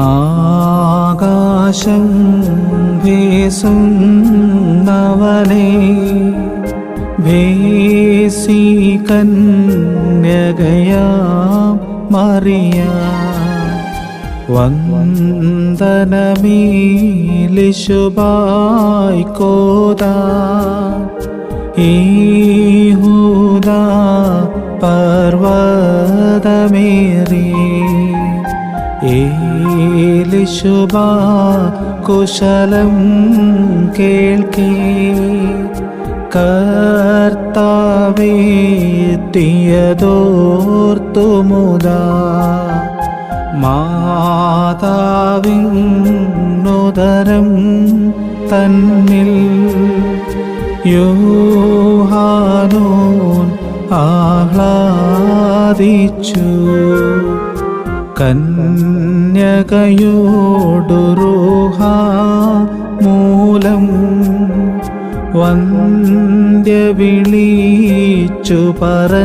ആകാശം വീസുന്നവനെ ഭേസി കന്യകയാ മറിയ. വന്ദനമീലിശുബായ് കോദാ ഈഹൂദ പർവതമേറി ഏലിശുബ കുശലം കേൾക്കേ. കർത്താവേത്തിയതോർത്തുമുദാ മാതാവിന്നുദരം തന്നിൽ യോഹാനോൻ ആഹ്ലാദിച്ചു. കന്യകയോടുറുഹ മൂലം വന്ധ്യ വിളിച്ചു പറഞ്ഞിടുന്നു